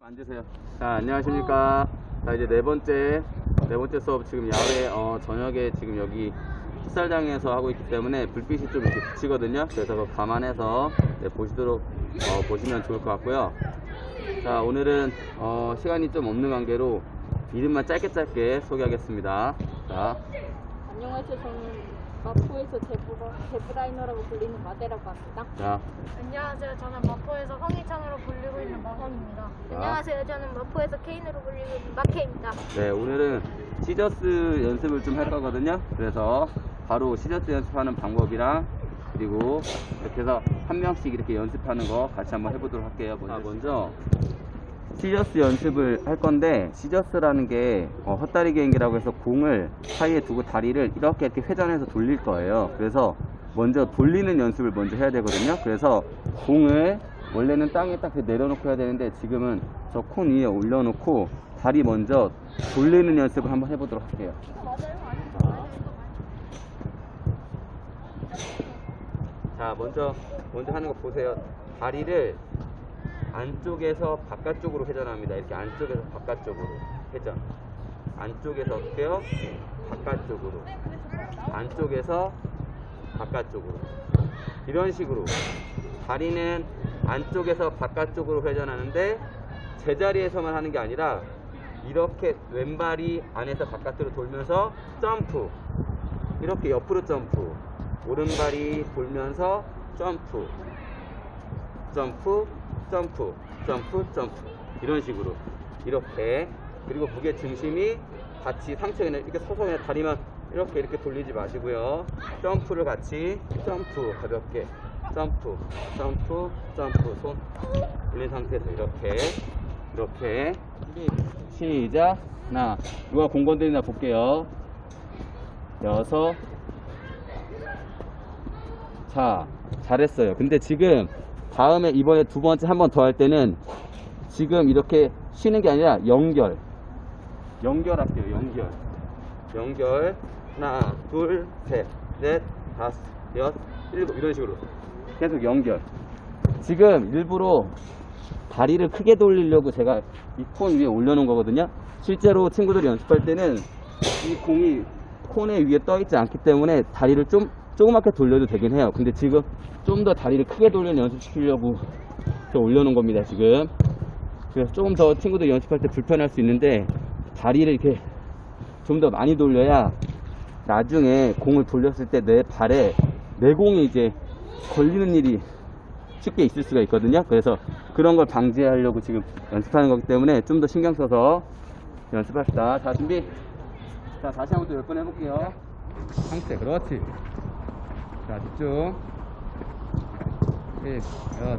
앉으세요. 자, 안녕하십니까. 자, 이제 네 번째, 네 번째 수업 지금 야외, 어, 저녁에 지금 여기 풋살장에서 하고 있기 때문에 불빛이 좀 이렇게 비치거든요. 그래서 감안해서 네, 보시도록, 어, 보시면 좋을 것 같고요. 자, 오늘은, 어, 시간이 좀 없는 관계로 이름만 짧게 짧게 소개하겠습니다. 자, 안녕하세요. 저는 마포에서 제브라, 제브라이너라고 불리는 마대라고 합니다. 자, 안녕하세요. 저는 마포에서 황희찬으로 불리고 있는 마황입니다. 안녕하세요. 저는 마포에서 케인으로 불리고 있는 마케입니다. 네, 오늘은 시저스 연습을 좀 할 거거든요. 그래서 바로 시저스 연습하는 방법이랑 그리고 이렇게 해서 한 명씩 이렇게 연습하는 거 같이 한번 해보도록 할게요. 먼저, 먼저 시저스 연습을 할 건데 시저스라는 게 어, 헛다리 개인기라고 해서 공을 사이에 두고 다리를 이렇게 이렇게 회전해서 돌릴 거예요. 그래서 먼저 돌리는 연습을 먼저 해야 되거든요. 그래서 공을 원래는 땅에 딱 내려놓고 해야 되는데 지금은 저 콘 위에 올려놓고 다리 먼저 돌리는 연습을 한번 해보도록 할게요. 자, 먼저 먼저 하는 거 보세요. 다리를 안쪽에서 바깥쪽으로 회전합니다. 이렇게 안쪽에서 바깥쪽으로 회전. 안쪽에서 어떻게요? 바깥쪽으로. 안쪽에서 바깥쪽으로. 이런 식으로 다리는 안쪽에서 바깥쪽으로 회전하는데 제자리에서만 하는 게 아니라 이렇게 왼발이 안에서 바깥으로 돌면서 점프 이렇게 옆으로 점프 오른발이 돌면서 점프 점프 점프 점프 점프. 이런 식으로. 이렇게. 그리고 무게 중심이 같이 상체 그냥 이렇게 서서 그냥 다리만 이렇게 이렇게 돌리지 마시고요. 점프를 같이 점프 가볍게. 점프 점프 점프. 손 올린 상태에서 이렇게. 이렇게. 시작. 하나. 누가 공 건드리나 볼게요. 여섯. 자, 잘했어요. 근데 지금 다음에 이번에 두 번째 한 번 더 할 때는 지금 이렇게 쉬는 게 아니라 연결. 연결할게요, 연결. 연결. 하나, 둘, 셋, 넷, 다섯, 여섯, 일곱. 이런 식으로. 계속 연결. 지금 일부러 다리를 크게 돌리려고 제가 이 콘 위에 올려놓은 거거든요. 실제로 친구들이 연습할 때는 이 공이 콘에 위에 떠 있지 않기 때문에 다리를 좀 조그맣게 돌려도 되긴 해요. 근데 지금 좀 더 다리를 크게 돌리는 연습 시키려고 저 올려놓은 겁니다. 지금 그래서 조금 더 친구들 연습할 때 불편할 수 있는데 다리를 이렇게 좀 더 많이 돌려야 나중에 공을 돌렸을 때 내 발에 내 공이 이제 걸리는 일이 쉽게 있을 수가 있거든요. 그래서 그런 걸 방지하려고 지금 연습하는 거기 때문에 좀 더 신경 써서 연습합시다. 자, 준비. 자, 다시 한번더열번 해볼게요. 상체, 그렇지. 자, 집중. 일, 여,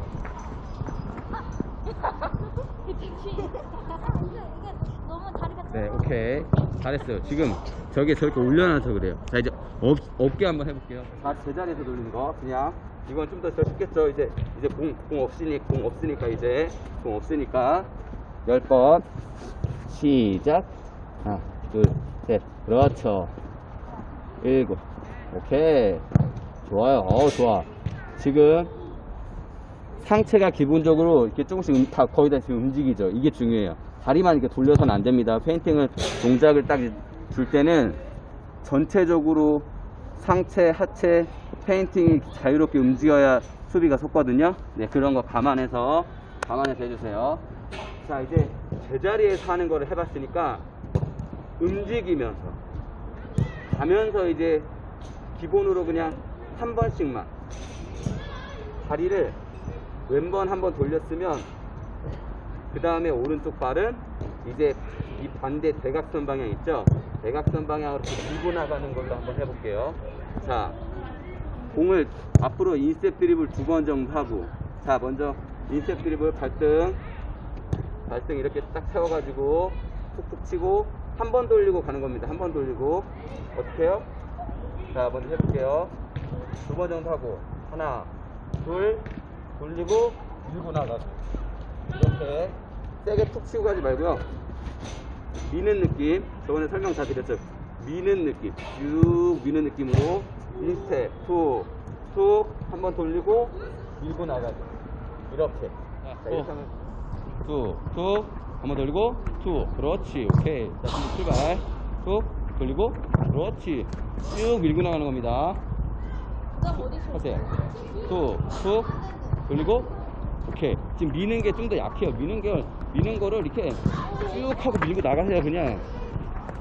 너무 다리가 네, 오케이. 잘했어요. 지금 저게 저렇게 올려놔서 그래요. 자, 이제 어, 어깨 한번 해볼게요. 다 제자리에서 돌리는 거, 그냥. 이건 좀 더 쉽겠죠. 이제, 이제 공, 공 없으니, 공 없으니까, 이제. 공 없으니까. 열 번. 시작. 하나, 둘, 셋. 그렇죠. 일곱. 오케이. 좋아요. 어우, 좋아. 지금 상체가 기본적으로 이렇게 조금씩 음- 다 거의 다 지금 움직이죠. 이게 중요해요. 다리만 이렇게 돌려서는 안 됩니다. 페인팅을 동작을 딱 줄 때는 전체적으로 상체, 하체, 페인팅이 자유롭게 움직여야 수비가 속거든요. 네, 그런 거 감안해서 감안해서 해주세요. 자, 이제 제자리에서 하는 거를 해봤으니까 움직이면서 가면서 이제 기본으로 그냥 한 번씩만 다리를 왼번 한 번 돌렸으면 그 다음에 오른쪽 발은 이제 이 반대 대각선 방향 있죠? 대각선 방향으로 밀고 나가는 걸로 한번 해볼게요. 자, 공을 앞으로 인셉 드립을 두 번 정도 하고 자, 먼저 인셉 드립을 발등 발등 이렇게 딱 세워가지고 툭툭 치고 한 번 돌리고 가는 겁니다. 한 번 돌리고 어떻게 해요? 자, 먼저 해볼게요. 두 번 정도 하고 하나, 둘, 돌리고 밀고 나가고 이렇게 세게 툭 치고 가지 말고요. 미는 느낌. 저번에 설명 다 드렸죠. 미는 느낌. 쭉 미는 느낌으로 1스텝, 툭, 툭, 한번 돌리고 밀고 나가고. 이렇게. 자, 이렇게 하면 투, 투. 한번 돌리고, 투. 그렇지. 오케이. 자, 준비 출발. 툭. 돌리고, 그렇지. 쭉 밀고 나가는 겁니다. 하세요. 툭, 툭. 돌리고, 오케이. 지금 미는 게 좀 더 약해요. 미는 게, 미는 거를 이렇게 쭉 하고 밀고 나가세요, 그냥.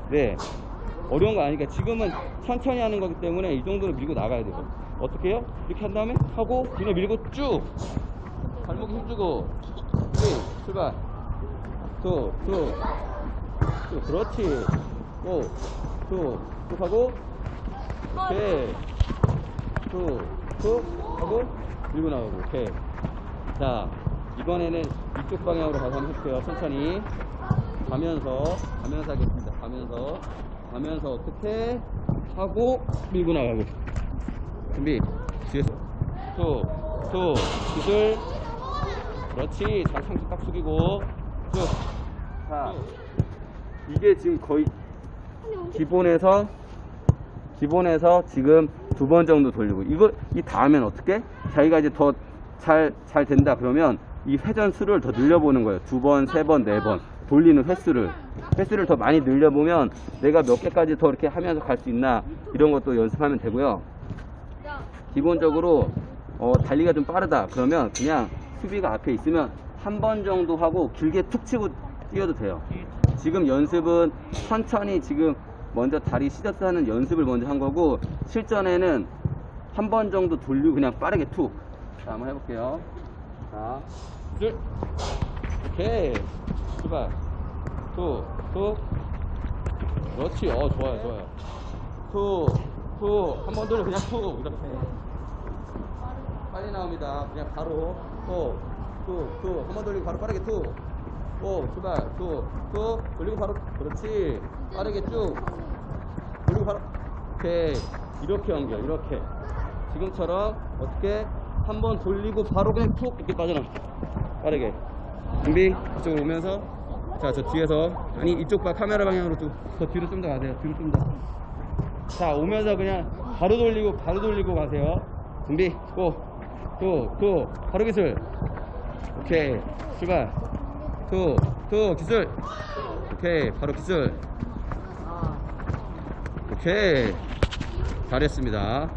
네. 어려운 거 아니니까 지금은 천천히 하는 거기 때문에 이 정도로 밀고 나가야 돼요. 어떻게 해요? 이렇게 한 다음에 하고 그냥 밀고 쭉 발목 힘주고 네, 출발 툭툭 쭉 그렇지 또툭툭 하고 오케이 툭 툭 하고 밀고 나가고. 오케이. 자 이번에는 이쪽 방향으로 가서 한번 해볼게요. 천천히. 가면서 가면서 하겠습니다. 가면서 가면서 어떻게 하고 밀고 나가고. 준비. 뒤에서. 툭툭 기술 그렇지. 잘 상체 딱 숙이고. 쭉자 이게 지금 거의 기본에서 기본에서 지금 두 번 정도 돌리고 이거 이 다음엔 어떻게? 자기가 이제 더잘잘 된다 그러면 이 회전 수를 더 늘려보는 거예요. 두 번 세 번 네 번 돌리는 횟수를. 횟수를 더 많이 늘려보면 내가 몇 개까지 더 이렇게 하면서 갈 수 있나? 이런 것도 연습하면 되고요. 기본적으로 어, 달리기가 좀 빠르다 그러면 그냥 수비가 앞에 있으면 한 번 정도 하고 길게 툭 치고 뛰어도 돼요. 지금 연습은 천천히 지금 먼저 다리 시저스 하는 연습을 먼저 한 거고 실전에는 한 번 정도 돌리고 그냥 빠르게 툭. 자, 한번 해볼게요. 자, 둘. 오케이. 출발. 툭툭. 그렇지. 어 좋아요 좋아요. 툭툭. 한번 돌려 그냥 툭. 이렇게. 빨리 나옵니다. 그냥 바로 또, 한번 돌리고 바로 빠르게 또, 또, 출발, 또, 또, 돌리고 바로, 그렇지. 빠르게 쭉, 돌리고 바로, 오케이. 이렇게 연결, 이렇게. 지금처럼 어떻게 한 번 돌리고 바로 그냥 툭 이렇게 빠져나. 빠르게. 준비, 이쪽으로 오면서. 자, 저 뒤에서, 아니, 이쪽 봐, 카메라 방향으로 좀, 더 뒤로 좀 더 가세요. 뒤로 좀 더. 자 오면서 그냥 바로 돌리고 바로 돌리고 가세요 준비 고 고 고 바로 기술 오케이 출발 투 투 기술. 오케이 바로 기술. 오케이. 잘했습니다